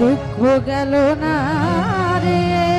দুঃখ গেল না রে।